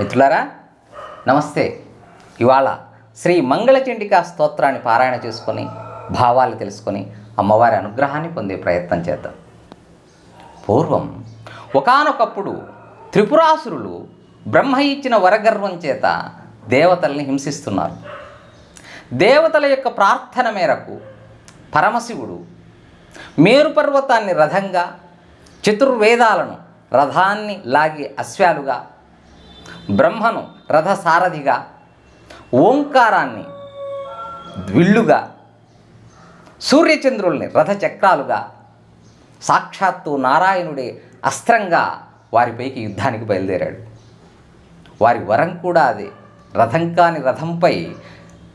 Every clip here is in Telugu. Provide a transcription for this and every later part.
మిత్రులారా నమస్తే. ఇవాళ శ్రీ మంగళచండికా స్తోత్రాన్ని పారాయణ చేసుకొని భావాలు తెలుసుకొని అమ్మవారి అనుగ్రహాన్ని పొందే ప్రయత్నం చేద్దాం. పూర్వం ఒకానొకప్పుడు త్రిపురాసురులు బ్రహ్మ ఇచ్చిన వరగర్వం చేత దేవతల్ని హింసిస్తున్నారు. దేవతల యొక్క ప్రార్థన మేరకు పరమశివుడు మేరు పర్వతాన్ని రథంగా చతుర్వేదాలను రథాన్ని లాగి అశ్వాలుగా బ్రహ్మను రథసారథిగా ఓంకారాన్ని విల్లుగా సూర్యచంద్రుల్ని రథచక్రాలుగా సాక్షాత్తు నారాయణుడే అస్త్రంగా వారిపైకి యుద్ధానికి బయలుదేరాడు. వారి వరం కూడా అదే. రథం కాని రథంపై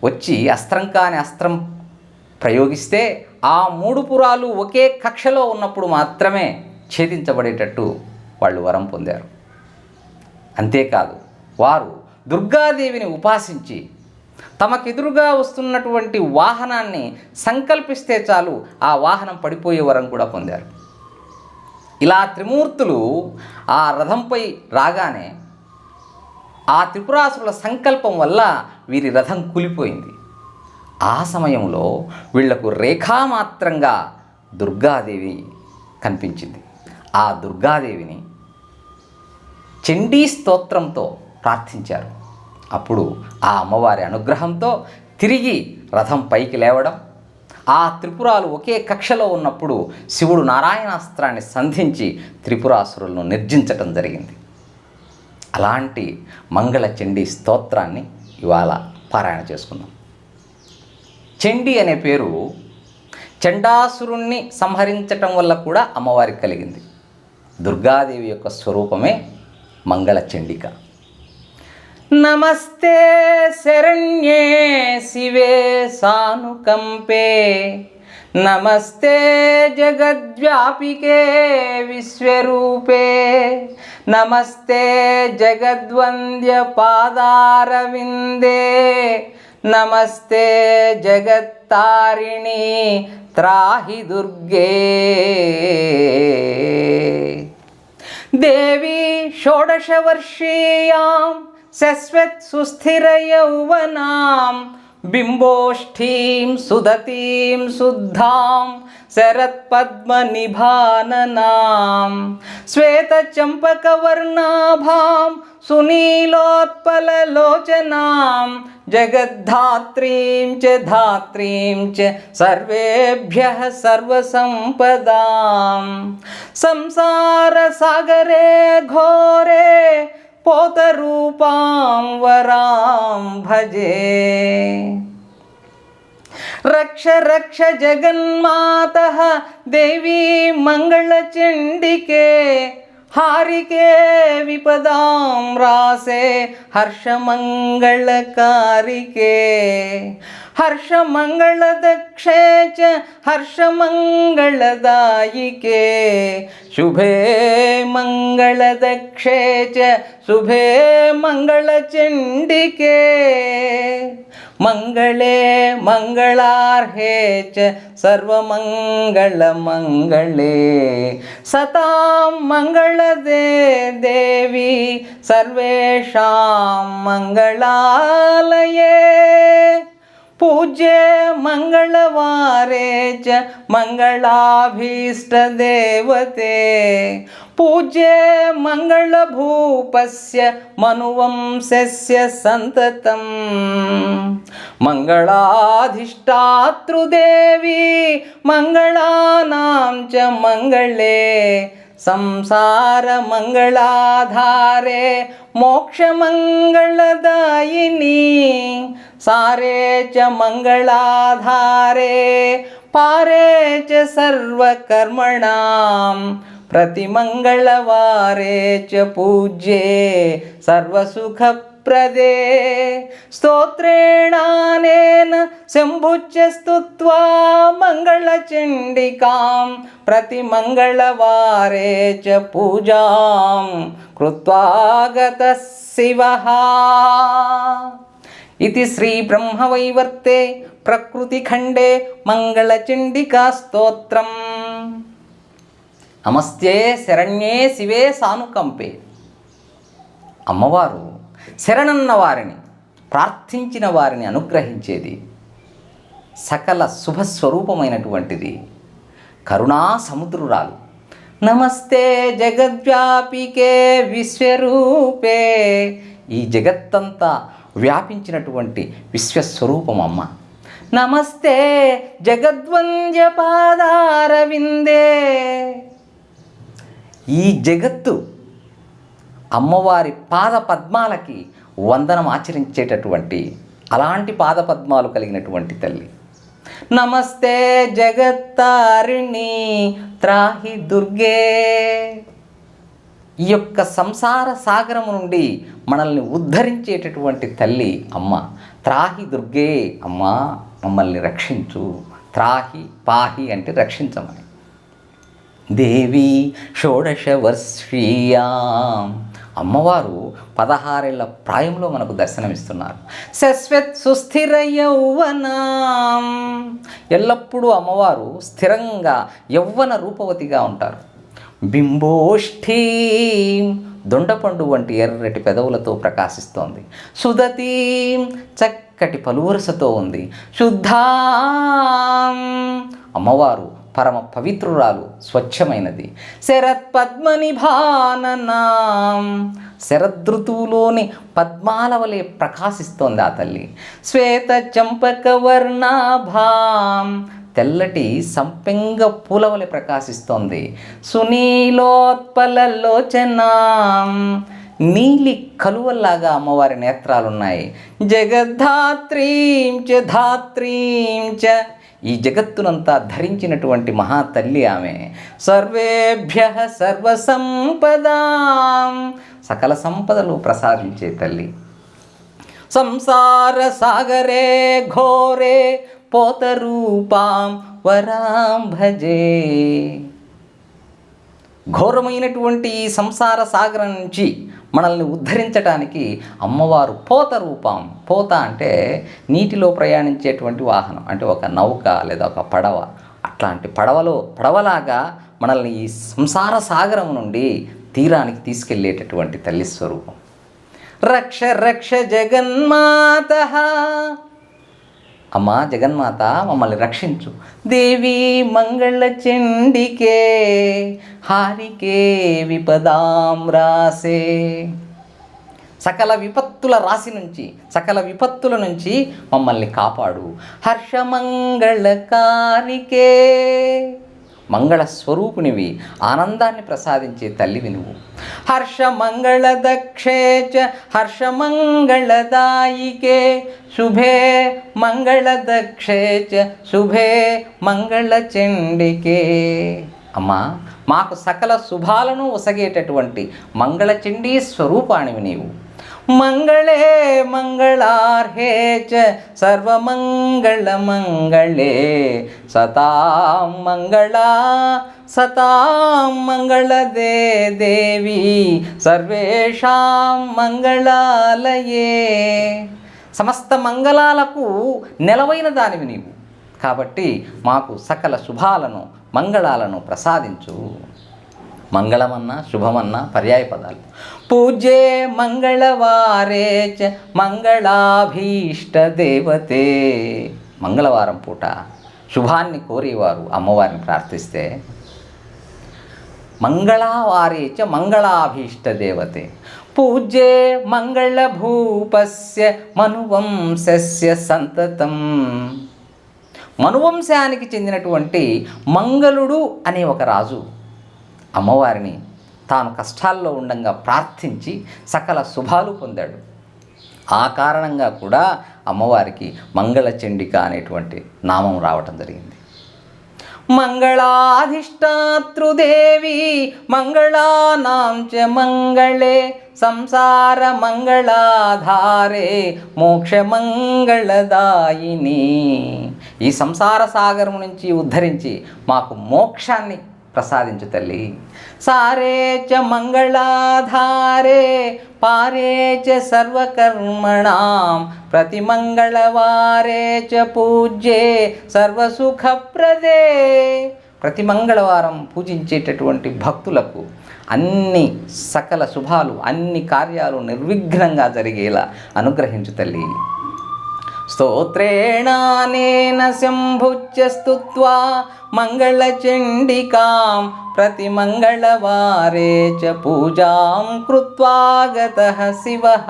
వచ్చి అస్త్రం కాని అస్త్రం ప్రయోగిస్తే ఆ మూడు పురాలు ఒకే కక్షలో ఉన్నప్పుడు మాత్రమే ఛేదించబడేటట్టు వాళ్ళు వరం పొందారు. అంతేకాదు వారు దుర్గాదేవిని ఉపాసించి తమకెదురుగా వస్తున్నటువంటి వాహనాన్ని సంకల్పిస్తే చాలు ఆ వాహనం పడిపోయే వరం కూడా పొందారు. ఇలా త్రిమూర్తులు ఆ రథంపై రాగానే ఆ త్రిపురాసుల సంకల్పం వల్ల వీరి రథం కూలిపోయింది. ఆ సమయంలో వీళ్ళకు రేఖామాత్రంగా దుర్గాదేవి కనిపించింది. ఆ దుర్గాదేవిని చండీ స్తోత్రంతో ప్రార్థించారు. అప్పుడు ఆ అమ్మవారి అనుగ్రహంతో తిరిగి రథం పైకి లేవడం ఆ త్రిపురాలు ఒకే కక్షలో ఉన్నప్పుడు శివుడు నారాయణాస్త్రాన్ని సంధించి త్రిపురాసురులను నిర్జించటం జరిగింది. అలాంటి మంగళ చండీ స్తోత్రాన్ని ఇవాళ పారాయణ చేసుకుందాం. చండి అనే పేరు చండాసురుణ్ణి సంహరించటం వల్ల కూడా అమ్మవారికి కలిగింది. దుర్గాదేవి యొక్క స్వరూపమే మంగళ చండిక నమస్తే శరణ్యే శివే సానుకంపే. నమస్తే జగద్వ్యాపికే విశ్వరూపే. నమస్తే జగద్వంద్య పాదారవిందే నమస్తే జగత్తారిణి త్రాహి దుర్గే దేవి షోడశవర్షీయాం సస్వత్ సుస్థిర యౌవనాం బింబోష్ఠీం సుదతీం శుద్ధాం శరత్పద్మనిభాననాం శ్వేతచంపకవర్ణాభాం సునీలోత్పలలోచనాం జగద్ధాత్రీం చ ధాత్రీం చ సర్వేభ్యः సర్వసంపదాం సంసారసాగరే ఘోరే పోతరూపాం వరాం భజే. రక్ష రక్ష జగన్మాత దేవీ మంగళచండికే హారికే విపదాం రాసే హర్షమంగళకారికే. హర్షమంగళదక్షే చ హర్షమంగళదాయికే శుభే మంగళదక్షే చ శుభే మంగళచండికే మంగళే మంగళార్హే చ సర్వమంగళమంగళే సతాం మంగళదే దేవి సర్వేషాం మంగళాలయే పూజ్యే మంగళవారే చ మంగళాభీష్టదేవతే పూజ్యే మంగళభూపస్య మనువంశస్య సంతతం మంగళాధిష్టాతృదేవి మంగళానాం చ మంగళే సంసారమంగళాధారే మోక్షమంగళదాయిని सारे च मङ्गलाधारे पारे च सर्वकर्मणां प्रतिमङ्गलवारे च पूज्ये सर्वसुखप्रदे स्तोत्रेणानेन शम्भुच्य स्तुत्वा मङ्गलचण्डिकां प्रतिमङ्गलवारे च पूजां कृत्वा गतः शिवः ఇది శ్రీ బ్రహ్మవైవర్తే మంగళచండికా స్తోత్రం నమస్తే శరణ్యే శివే సానుకంపే అమ్మవారు శరణన్న వారిని ప్రార్థించిన వారిని అనుగ్రహించేది సకల శుభస్వరూపమైనటువంటిది. కరుణా సముద్రురాలు నమస్తే జగద్వ్యాపికే విశ్వరూపే. ఈ జగత్తంతా వ్యాపించినటువంటి విశ్వస్వరూపం అమ్మ నమస్తే జగద్వంద్య పాదారవిందే ఈ జగత్తు అమ్మవారి పాద పద్మాలకి వందనం ఆచరించేటటువంటి అలాంటి పాద పద్మాలు కలిగినటువంటి తల్లి. నమస్తే జగత్తారిణి త్రాహి దుర్గే ఈ యొక్క సంసార సాగరం నుండి మనల్ని ఉద్ధరించేటటువంటి తల్లి అమ్మ. త్రాహి దుర్గే అమ్మ మమ్మల్ని రక్షించు. త్రాహి పాహి అంటే రక్షించమని. దేవి షోడశ వర్షీయాం అమ్మవారు పదహారేళ్ళ ప్రాయంలో మనకు దర్శనమిస్తున్నారు. శశ్వత్ సుస్థిర యౌవనాం. ఎల్లప్పుడూ అమ్మవారు స్థిరంగా యౌవన రూపవతిగా ఉంటారు. బింబోష్ఠీం. దొండపండు వంటి ఎర్రటి పెదవులతో ప్రకాశిస్తోంది. సుదతీం చక్కటి పలువరసతో ఉంది. శుద్ధాం. అమ్మవారు పరమ పవిత్రురాలు స్వచ్ఛమైనది. శరత్ పద్మనిభాననాం శరదృతువులోని పద్మాల వలె ప్రకాశిస్తోంది ఆ తల్లి. శ్వేత చంపక వర్ణాభాం తెల్లటి సంపెంగ పూలవలె ప్రకాశిస్తోంది. సునీలోత్పలలోచనాం. నీలి కలువల్లాగా అమ్మవారి నేత్రాలున్నాయి. జగద్ధాత్రీం చ ధాత్రీం చ. ఈ జగత్తునంతా ధరించినటువంటి మహాతల్లి ఆమె. సర్వేభ్య సర్వసంపదాం. సకల సంపదలు ప్రసాదించే తల్లి. సంసార సాగరే ఘోరే పోతరూపాం వరాం భజే ఘోరమైనటువంటి ఈ సంసార సాగరం నుంచి మనల్ని ఉద్ధరించడానికి అమ్మవారు పోత రూపం పోత అంటే నీటిలో ప్రయాణించేటువంటి వాహనం అంటే ఒక నౌక లేదా ఒక పడవ. అట్లాంటి పడవలో పడవలాగా మనల్ని ఈ సంసార సాగరం నుండి తీరానికి తీసుకెళ్ళేటటువంటి తల్లి స్వరూపం. రక్ష రక్ష జగన్మాత. అమ్మా జగన్మాత మమ్మల్ని రక్షించు. దేవి మంగళ చండికే హారికే విపదాం రాసే. సకల విపత్తుల రాశి నుంచి సకల విపత్తుల నుంచి మమ్మల్ని కాపాడు. హర్షమంగళకారికే మంగళ స్వరూపునివి ఆనందాన్ని ప్రసాదించే తల్లివి నువ్వు. హర్షమంగళ దక్షే చ హర్షమంగళదాయికే శుభే మంగళ దక్షే చ శుభే మంగళ చండికే అమ్మా మాకు సకల శుభాలను ఒసగేటటువంటి మంగళచండీ స్వరూపానివి నీవు మంగళే మంగళార్హే చ సర్వమంగళమంగళే సతాం మంగళా సతాం మంగళదే దేవి సర్వేషాం మంగళాలయే. సమస్త మంగళాలకు నెలవైన దానివి నీవు. కాబట్టి మాకు సకల శుభాలను మంగళాలను ప్రసాదించు. మంగళమన్నా శుభమన్నా పర్యాయ పదాలు. పూజే మంగళవారే చ మంగళాభీష్ట దేవతే. మంగళవారం పూట శుభాన్ని కోరేవారు అమ్మవారిని ప్రార్థిస్తే మంగళావారే చ మంగళాభీష్ట దేవతే పూజ్యే మంగళభూపస్య మనువంశస్య సంతతం. మనువంశానికి చెందినటువంటి మంగళుడు అనే ఒక రాజు అమ్మవారిని తాను కష్టాల్లో ఉండంగా ప్రార్థించి సకల శుభాలు పొందాడు. ఆ కారణంగా కూడా అమ్మవారికి మంగళచండిక అనేటువంటి నామం రావటం జరిగింది. మంగళాధిష్టాతృదేవి మంగళానాం చ మంగళే సంసార మంగళాధారే మోక్ష మంగళదాయిని. ఈ సంసార సాగరం నుంచి ఉద్ధరించి మాకు మోక్షాన్ని ప్రసాదించు తల్లి. సారే చ మంగళాధారే పారే చ సర్వకర్మణాం ప్రతి మంగళవారే చ పూజ్యే సర్వసుఖప్రదే. ప్రతి మంగళవారం పూజించేటటువంటి భక్తులకు అన్ని సకల శుభాలు అన్ని కార్యాలు నిర్విఘ్నంగా జరిగేలా అనుగ్రహించు తల్లి. స్తోత్రేణానేన శంభుచ్య స్తుత్వా మంగళచండికాం ప్రతి మంగళవారే చ పూజాం కృత్వా గతః శివః.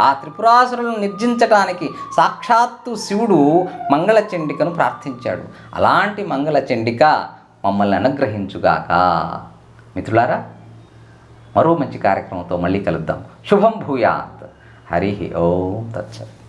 ఆ త్రిపురాసురులను నిర్జించటానికి సాక్షాత్తు శివుడు మంగళచండికను ప్రార్థించాడు. అలాంటి మంగళచండిక మమ్మల్ని అనుగ్రహించుగాక. మిత్రులారా మరో మంచి కార్యక్రమంతో మళ్ళీ కలుద్దాం. శుభం భూయాత్. హరి ఓం తత్సత్.